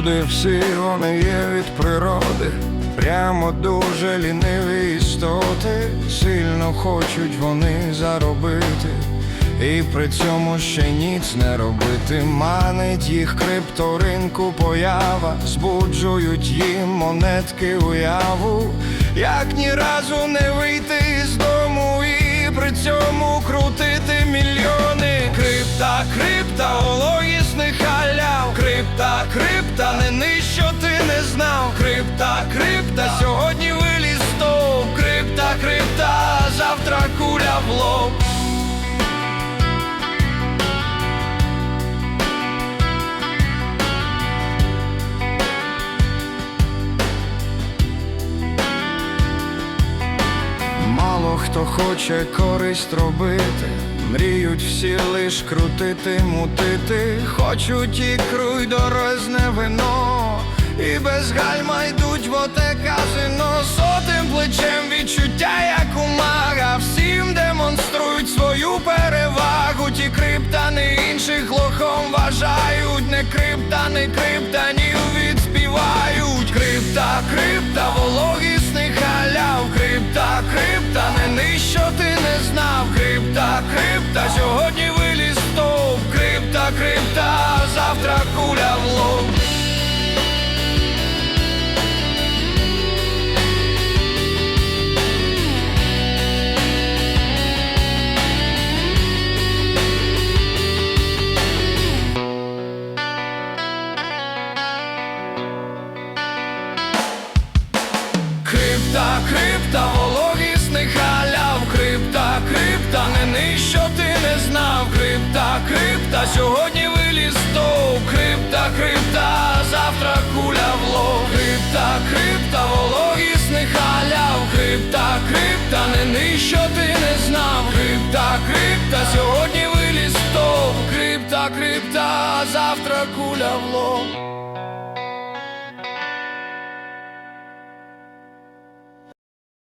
люди всі вони є від природи, прямо дуже ліниві істоти, сильно хочуть вони заробити, і при цьому ще ніц не робити. Манить їх крипторинку поява, збуджують їм монетки уяву, як ні разу не куля в лоб. Мало хто хоче користь робити, мріють всі лиш крутити, мутити, хочуть ікру й дорозне вино, і без гальма йдуть в оте казино, сотим плечем лохом не крипта, не криптанів відспівають. Крипта, крипта, вологісних халяв, крипта, крипта, не нищо ти не знав. Крипта, крипта, сьогодні Крипта, крипта, вологісних халяв, крипта, крипта, не нищо ти не знав, крипта, крипта, сьогодні виліз стовп, крипта, крипта, завтра куля в лоб, крипта, крипта, вологісних халяв, крипта, крипта, не нищо ти не знав, крипта, крипта, сьогодні виліз стовп, крипта, крипта, завтра куля в лоб.